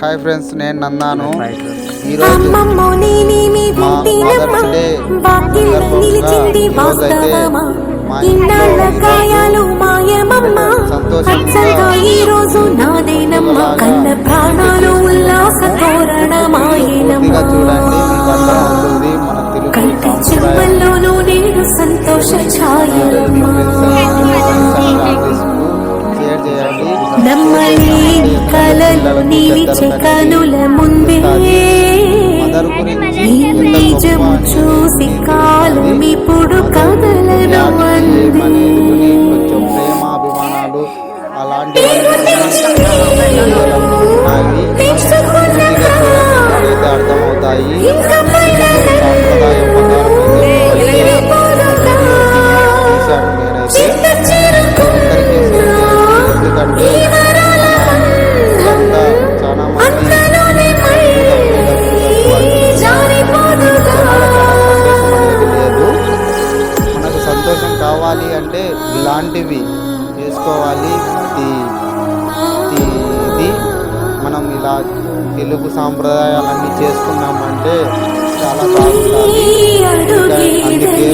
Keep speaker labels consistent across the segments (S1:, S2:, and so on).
S1: Hi friends నేను నందాను ఈరోజు
S2: అమ్మమ్మో నేనేమి
S1: మా
S2: వింటినమ్మ
S1: మదర్స్ డే
S2: వాకిళ్ళ నిలిచింది వాస్తవమా? ఇన్నాళ్ళ గాయాలు మాయమమ్మ. అచ్చగా ఈ రోజు నాదేనమ్మ. కన్న ప్రాణాలు ఉల్లాస తోరణమాయనమ్మ
S1: పూర్తిగా చూడండి మీకు అర్థమవుతుంది మన తెలుగు
S2: కంటి
S1: సాంప్రదాయం
S2: చెమ్మల్లోనూ నేను సంతోష ఛాయలమ్మా. నిలిచే కనుల ముందే నిజము చూసి కాలం ఇప్పుడు కదలను అంది
S1: అనేది కొంచెం ప్రేమ అభిమానాలు అలాంటివన్నీ ఉన్నాయి పూర్తిగా చూడండి మీకైతే అర్థమవుతాయి. సాంప్రదాయం తెలుగు సాంప్రదాయాలన్నీ చేసుకున్నామంటే చాలా బాగుంటుంది. అందుకే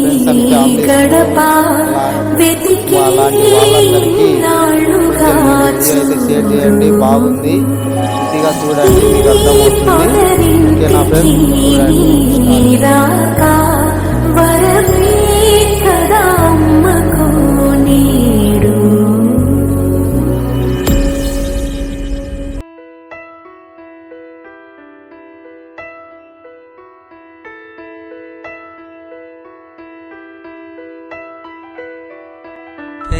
S1: ఫ్రెండ్స్ అండ్ అలాంటి వాళ్ళందరికీ అయితే షేర్ చేయండి. బాగుంది. పూర్తిగా చూడండి మీకు అర్థమవుతుంది. ఓకే నా ఫ్రెండ్స్? చూడండి.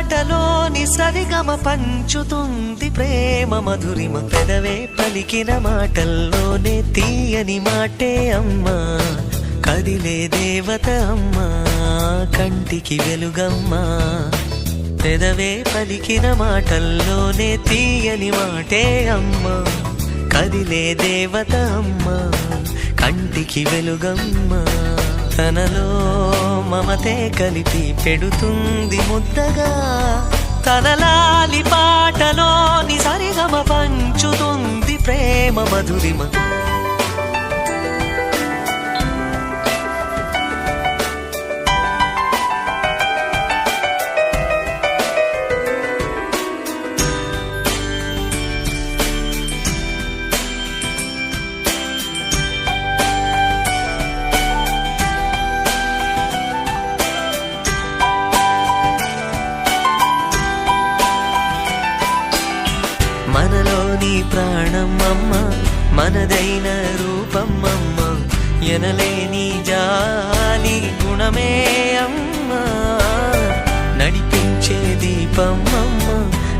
S3: పాటలోని సరిగమ పంచుతుంది ప్రేమ మధురిమ పెదవే పలికిన మాటల్లోనే తీయని మాటే అమ్మా. కదిలే దేవత అమ్మా కంటికి వెలుగమ్మా. పెదవే పలికిన మాటల్లోనే తీయని మాటే అమ్మా. కదిలే దేవత అమ్మా కంటికి వెలుగమ్మా. తనలో మమతే కలిపి పెడుతుంది ముద్దగా. తనలాలి పాటలోని సరిగమ పంచుతుంది ప్రేమ మధురిమ. మనదైన రూపం అమ్మ ఎనలేని జాలి గుణమే అమ్మ. నడిపించే దీపం అమ్మ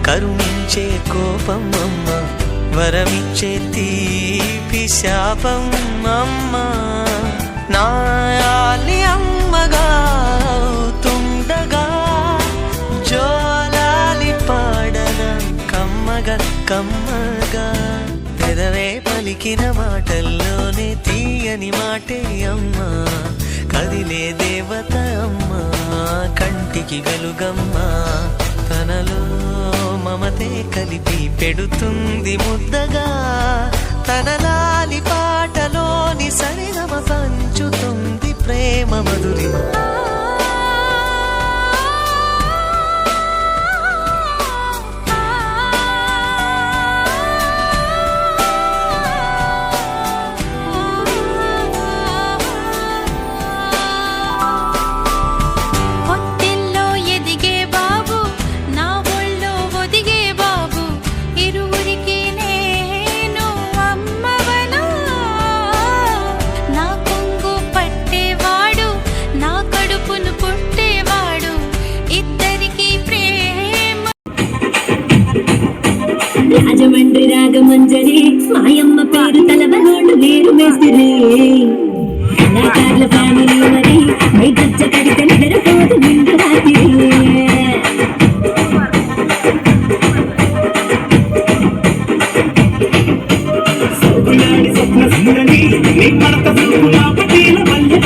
S3: కరుణించే కోపం అమ్మ వరమిచ్చే తీపి శాపం అమ్మ నాయాలి అమ్మ. పలికిన మాటల్లోనే తీయని మాటే అమ్మా. కదిలే దేవత అమ్మా కంటికి వెలుగమ్మా తనలో మమతే కలిపి పెడుతుంది ముద్దగా. తనలాలి పాటలోని సరిగమ పంచుతుంది ప్రేమ మధురిమ.
S4: మంజరి మాయమ్మ పేరు తలవనోడు లేరు
S2: కళాకారుల ఫ్యామిలీ మరి మై గచ్చ కడితే నిద్రపోదు నిండు రాత్రి.
S5: స్వప్న సుందరి నీ మల్లె